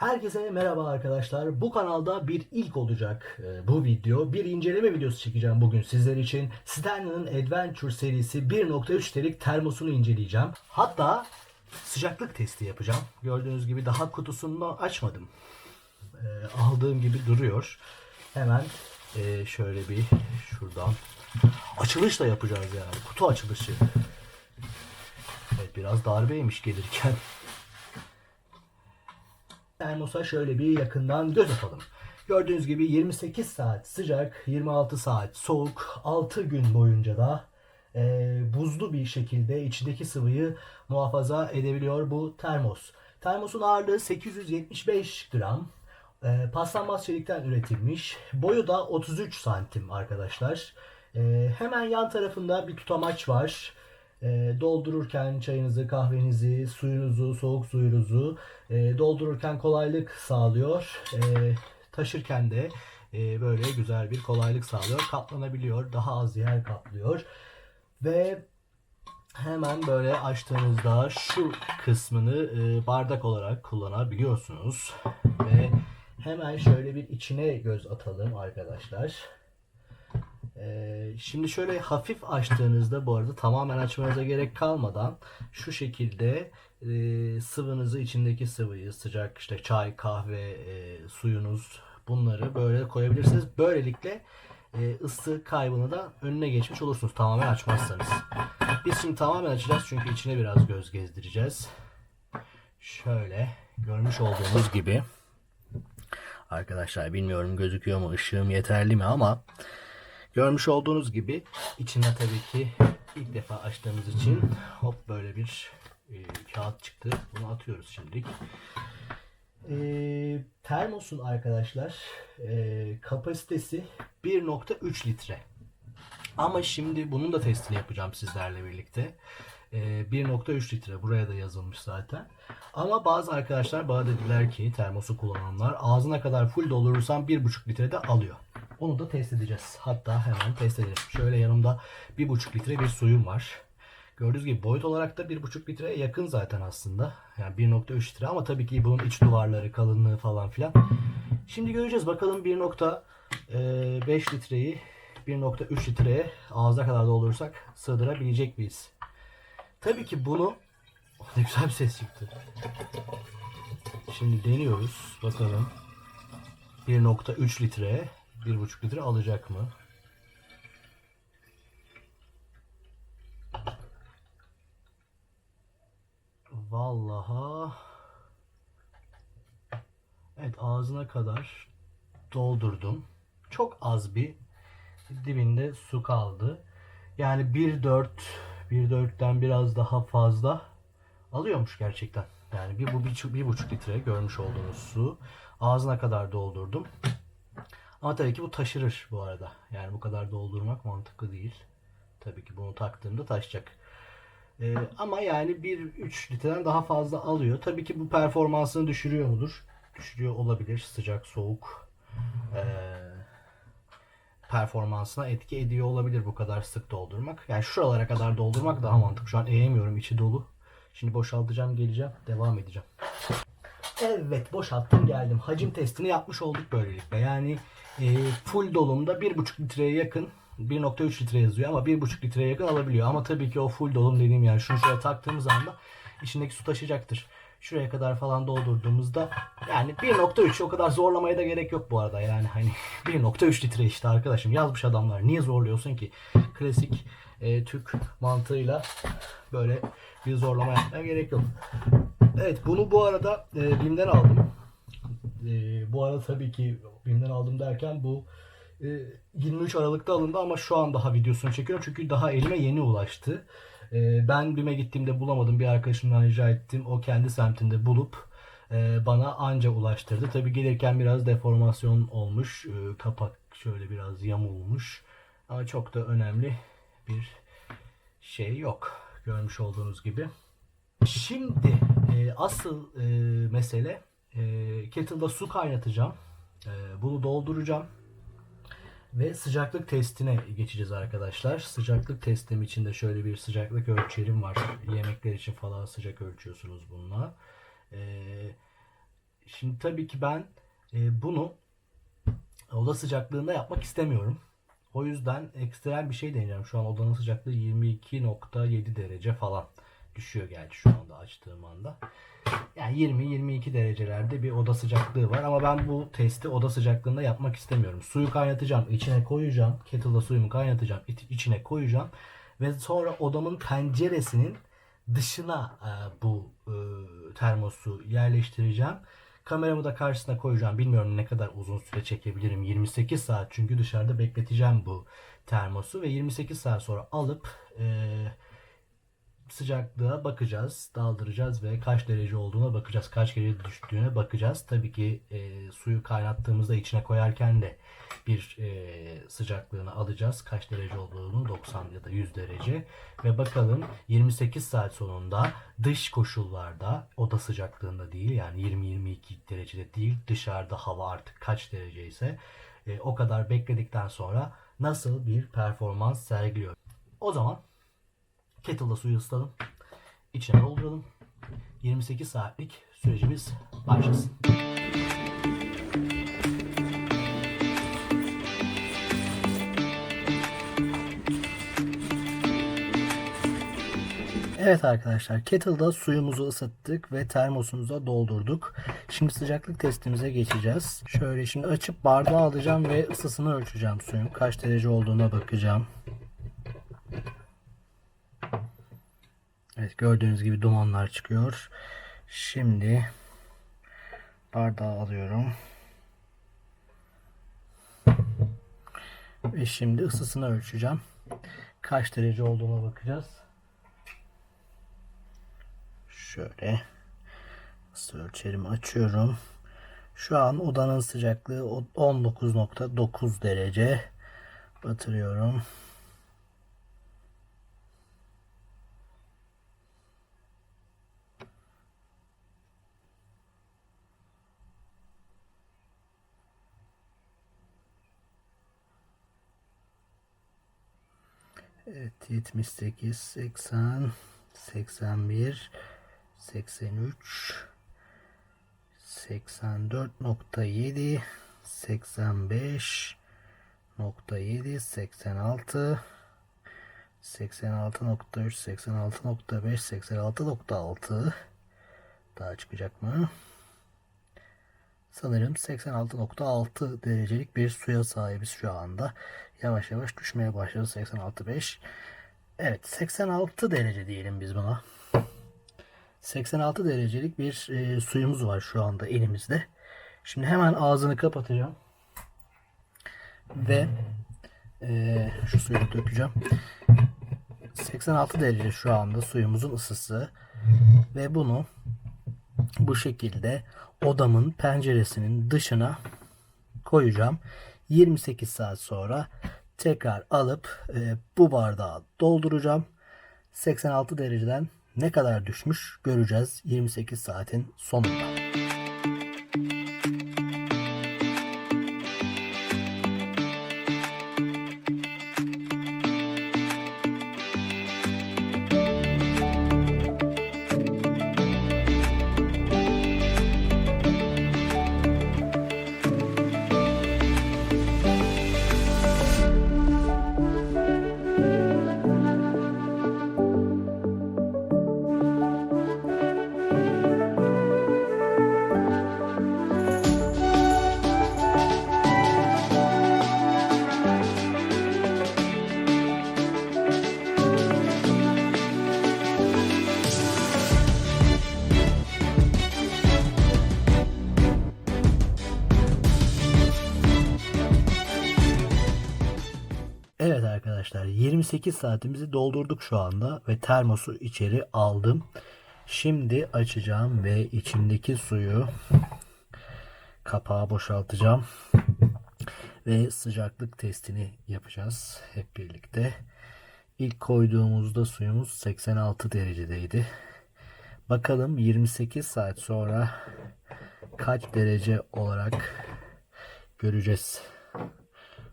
Herkese merhaba arkadaşlar. Bu kanalda bir ilk olacak e, bu video. Bir inceleme videosu çekeceğim bugün sizler için. Stanley'nin Adventure serisi 1.3 litrelik termosunu inceleyeceğim. Hatta sıcaklık testi yapacağım. Gördüğünüz gibi daha kutusunu açmadım. E, aldığım gibi duruyor. Hemen e, şöyle bir şuradan açılış da yapacağız yani. Kutu açılışı. Evet biraz darbeymiş gelirken. Termosa şöyle bir yakından göz atalım. Gördüğünüz gibi 28 saat sıcak, 26 saat soğuk, 6 gün boyunca da e, buzlu bir şekilde içindeki sıvıyı muhafaza edebiliyor bu termos. Termosun ağırlığı 875 gram. E, paslanmaz çelikten üretilmiş. Boyu da 33 santim arkadaşlar. E, hemen yan tarafında bir tutamaç var. E, doldururken çayınızı, kahvenizi, suyunuzu, soğuk suyunuzu e, doldururken kolaylık sağlıyor. E, taşırken de e, böyle güzel bir kolaylık sağlıyor. Katlanabiliyor, daha az yer kaplıyor. Ve hemen böyle açtığınızda şu kısmını e, bardak olarak kullanabiliyorsunuz. Ve hemen şöyle bir içine göz atalım arkadaşlar. Ee, şimdi şöyle hafif açtığınızda bu arada tamamen açmanıza gerek kalmadan şu şekilde e, sıvınızı içindeki sıvıyı sıcak işte çay, kahve, e, suyunuz bunları böyle koyabilirsiniz. Böylelikle e, ısı kaybını da önüne geçmiş olursunuz tamamen açmazsanız. Biz şimdi tamamen açacağız çünkü içine biraz göz gezdireceğiz. Şöyle görmüş olduğunuz gibi arkadaşlar bilmiyorum gözüküyor mu ışığım yeterli mi ama Görmüş olduğunuz gibi içine tabii ki ilk defa açtığımız için hop böyle bir e, kağıt çıktı. Bunu atıyoruz şimdilik. E, termosun arkadaşlar e, kapasitesi 1.3 litre. Ama şimdi bunun da testini yapacağım sizlerle birlikte. E, 1.3 litre buraya da yazılmış zaten. Ama bazı arkadaşlar bana dediler ki termosu kullananlar ağzına kadar full doldurursan 1.5 litre de alıyor. Onu da test edeceğiz. Hatta hemen test edelim. Şöyle yanımda 1.5 litre bir suyum var. Gördüğünüz gibi boyut olarak da 1.5 litreye yakın zaten aslında. Yani 1.3 litre ama tabii ki bunun iç duvarları, kalınlığı falan filan. Şimdi göreceğiz bakalım 1.5 litreyi 1.3 litreye ağza kadar doldurursak sığdırabilecek miyiz? Tabii ki bunu ne güzel bir ses çıktı. Şimdi deniyoruz. Bakalım. 1.3 litre 1.5 litre alacak mı? Vallaha Evet ağzına kadar doldurdum. Çok az bir dibinde su kaldı. Yani 1.4 1.4'ten biraz daha fazla alıyormuş gerçekten. Yani bir bu bir, bir buçuk litre görmüş olduğunuz su. Ağzına kadar doldurdum. Ama tabii ki bu taşırır bu arada. Yani bu kadar doldurmak mantıklı değil. Tabii ki bunu taktığımda taşacak. Ee, ama yani 1-3 litreden daha fazla alıyor. Tabii ki bu performansını düşürüyor mudur? Düşürüyor olabilir. Sıcak, soğuk ee, performansına etki ediyor olabilir bu kadar sık doldurmak. Yani şuralara kadar doldurmak daha mantıklı. Şu an eğemiyorum. içi dolu. Şimdi boşaltacağım, geleceğim. Devam edeceğim. Evet boşalttım geldim. Hacim testini yapmış olduk böylelikle. Yani e, full dolumda 1,5 litreye yakın 1.3 litre yazıyor ama 1.5 litreye yakın alabiliyor. Ama tabii ki o full dolum dediğim yani şunu şuraya taktığımız anda içindeki su taşıyacaktır. Şuraya kadar falan doldurduğumuzda yani 1.3 o kadar zorlamaya da gerek yok bu arada yani hani 1.3 litre işte arkadaşım yazmış adamlar niye zorluyorsun ki klasik e, Türk mantığıyla böyle bir zorlama yapmaya gerek yok. Evet bunu bu arada e, BİM'den aldım. E, bu arada tabii ki BİM'den aldım derken bu e, 23 Aralık'ta alındı ama şu an daha videosunu çekiyorum çünkü daha elime yeni ulaştı. E, ben BİM'e gittiğimde bulamadım bir arkadaşımdan rica ettim. O kendi semtinde bulup e, bana anca ulaştırdı. Tabii gelirken biraz deformasyon olmuş. E, kapak şöyle biraz yamulmuş. Ama çok da önemli bir şey yok. Görmüş olduğunuz gibi. Şimdi e, asıl e, mesele e, kettle'da su kaynatacağım. E, bunu dolduracağım. Ve sıcaklık testine geçeceğiz arkadaşlar. Sıcaklık testim için de şöyle bir sıcaklık ölçerim var. Yemekler için falan sıcak ölçüyorsunuz bununla. E, şimdi tabii ki ben e, bunu oda sıcaklığında yapmak istemiyorum. O yüzden ekstrem bir şey deneyeceğim. Şu an odanın sıcaklığı 22.7 derece falan düşüyor gerçi şu anda açtığım anda. Yani 20-22 derecelerde bir oda sıcaklığı var ama ben bu testi oda sıcaklığında yapmak istemiyorum. Suyu kaynatacağım, içine koyacağım. Kettle'da suyumu kaynatacağım, iç- içine koyacağım ve sonra odamın penceresinin dışına e, bu e, termosu yerleştireceğim. Kameramı da karşısına koyacağım. Bilmiyorum ne kadar uzun süre çekebilirim. 28 saat çünkü dışarıda bekleteceğim bu termosu ve 28 saat sonra alıp e, sıcaklığa bakacağız, daldıracağız ve kaç derece olduğuna bakacağız, kaç derece düştüğüne bakacağız. Tabii ki e, suyu kaynattığımızda içine koyarken de bir e, sıcaklığını alacağız. Kaç derece olduğunu 90 ya da 100 derece ve bakalım 28 saat sonunda dış koşullarda oda sıcaklığında değil yani 20-22 derecede değil dışarıda hava artık kaç derece ise e, o kadar bekledikten sonra nasıl bir performans sergiliyor. O zaman Kettle'da suyu ısıtalım. İçine dolduralım. 28 saatlik sürecimiz başlasın. Evet arkadaşlar kettle'da suyumuzu ısıttık ve termosumuza doldurduk. Şimdi sıcaklık testimize geçeceğiz. Şöyle şimdi açıp bardağı alacağım ve ısısını ölçeceğim suyun. Kaç derece olduğuna bakacağım. Evet gördüğünüz gibi dumanlar çıkıyor. Şimdi bardağı alıyorum. Ve şimdi ısısını ölçeceğim. Kaç derece olduğuna bakacağız. Şöyle ısı ölçerimi açıyorum. Şu an odanın sıcaklığı 19.9 derece. Batırıyorum. Evet 78, 80, 81, 83, 84.7, 85, 86, 86, 86.3, 86.5, 86.6 daha çıkacak mı? Sanırım 86.6 derecelik bir suya sahibiz şu anda. Yavaş yavaş düşmeye başladı 86.5. Evet 86 derece diyelim biz buna. 86 derecelik bir e, suyumuz var şu anda elimizde. Şimdi hemen ağzını kapatacağım. Ve e, şu suyu dökeceğim. 86 derece şu anda suyumuzun ısısı. Ve bunu bu şekilde odamın penceresinin dışına koyacağım. 28 saat sonra tekrar alıp e, bu bardağı dolduracağım. 86 dereceden ne kadar düşmüş göreceğiz 28 saatin sonunda. 28 saatimizi doldurduk şu anda ve termosu içeri aldım. Şimdi açacağım ve içindeki suyu kapağı boşaltacağım. Ve sıcaklık testini yapacağız hep birlikte. İlk koyduğumuzda suyumuz 86 derecedeydi. Bakalım 28 saat sonra kaç derece olarak göreceğiz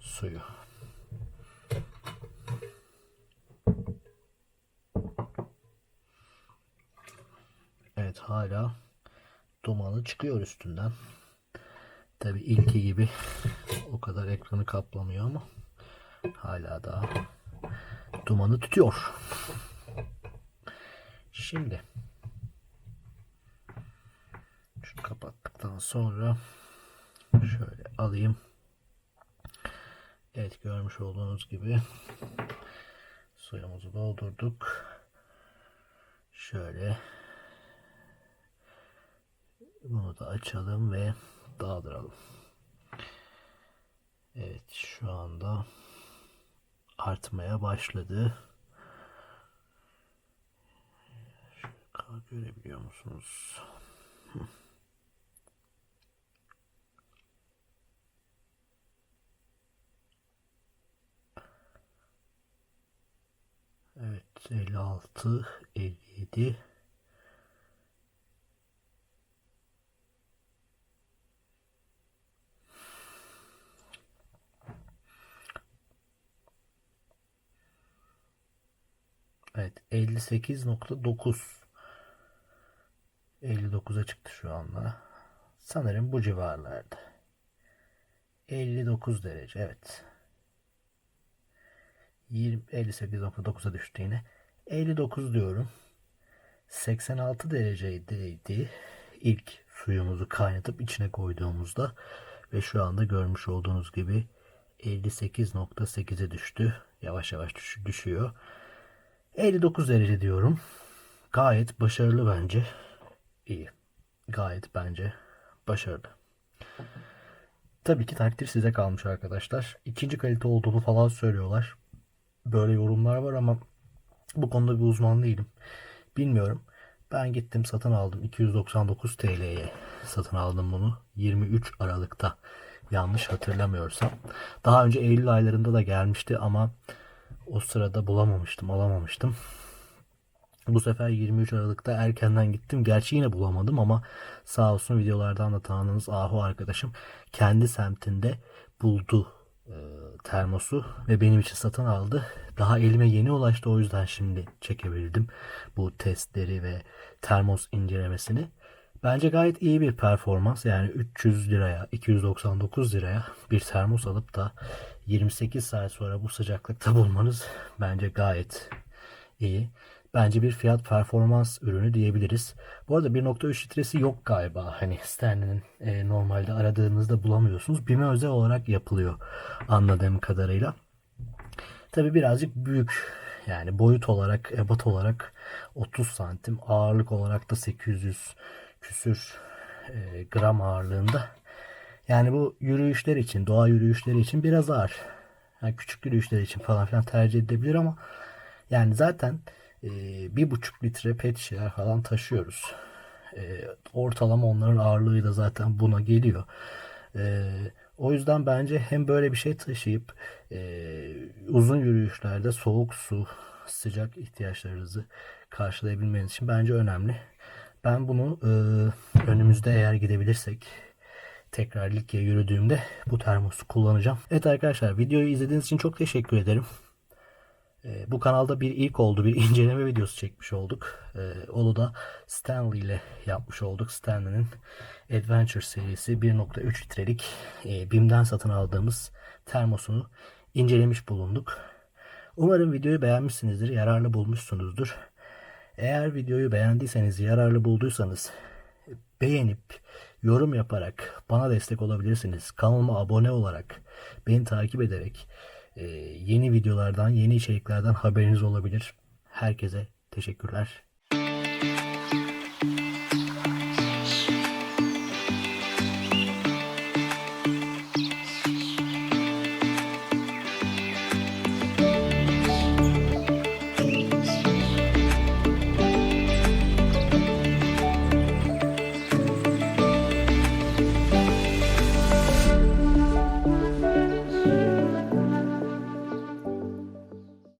suyu. Evet hala dumanı çıkıyor üstünden. Tabi ilki gibi o kadar ekranı kaplamıyor ama hala daha dumanı tutuyor. Şimdi şunu kapattıktan sonra şöyle alayım. Evet görmüş olduğunuz gibi suyumuzu doldurduk. Şöyle bunu da açalım ve dağıtıralım. Evet şu anda artmaya başladı. Şöyle görebiliyor musunuz? Evet 56 57 Evet 58.9 59'a çıktı şu anda. Sanırım bu civarlarda. 59 derece evet. 20 58.9'a düştü yine. 59 diyorum. 86 dereceydi ilk suyumuzu kaynatıp içine koyduğumuzda ve şu anda görmüş olduğunuz gibi 58.8'e düştü. Yavaş yavaş düş- düşüyor. 59 derece diyorum. Gayet başarılı bence. İyi. Gayet bence başarılı. Tabii ki takdir size kalmış arkadaşlar. İkinci kalite olduğunu falan söylüyorlar. Böyle yorumlar var ama bu konuda bir uzman değilim. Bilmiyorum. Ben gittim satın aldım. 299 TL'ye satın aldım bunu. 23 Aralık'ta. Yanlış hatırlamıyorsam. Daha önce Eylül aylarında da gelmişti ama o sırada bulamamıştım, alamamıştım. Bu sefer 23 Aralık'ta erkenden gittim. Gerçi yine bulamadım ama sağ olsun videolardan da tanıdığınız Ahu arkadaşım kendi semtinde buldu e, termosu ve benim için satın aldı. Daha elime yeni ulaştı o yüzden şimdi çekebildim bu testleri ve termos incelemesini. Bence gayet iyi bir performans. Yani 300 liraya, 299 liraya bir termos alıp da 28 saat sonra bu sıcaklıkta bulmanız bence gayet iyi. Bence bir fiyat performans ürünü diyebiliriz. Bu arada 1.3 litresi yok galiba. Hani Stanley'nin e, normalde aradığınızda bulamıyorsunuz. BİM'e özel olarak yapılıyor anladığım kadarıyla. Tabi birazcık büyük yani boyut olarak, ebat olarak 30 santim, ağırlık olarak da 800 küsür e, gram ağırlığında. Yani bu yürüyüşler için, doğa yürüyüşleri için biraz ağır. Yani küçük yürüyüşler için falan filan tercih edilebilir ama yani zaten e, bir buçuk litre pet şişeler falan taşıyoruz. E, ortalama onların ağırlığı da zaten buna geliyor. E, o yüzden bence hem böyle bir şey taşıyıp e, uzun yürüyüşlerde soğuk su, sıcak ihtiyaçlarınızı karşılayabilmeniz için bence önemli. Ben bunu e, önümüzde eğer gidebilirsek tekrar Likya yürüdüğümde bu termosu kullanacağım. Evet arkadaşlar videoyu izlediğiniz için çok teşekkür ederim. E, bu kanalda bir ilk oldu. Bir inceleme videosu çekmiş olduk. E, onu da Stanley ile yapmış olduk. Stanley'nin Adventure serisi 1.3 litrelik e, BİM'den satın aldığımız termosunu incelemiş bulunduk. Umarım videoyu beğenmişsinizdir, yararlı bulmuşsunuzdur. Eğer videoyu beğendiyseniz, yararlı bulduysanız beğenip, yorum yaparak bana destek olabilirsiniz. Kanalıma abone olarak, beni takip ederek e, yeni videolardan, yeni içeriklerden haberiniz olabilir. Herkese teşekkürler.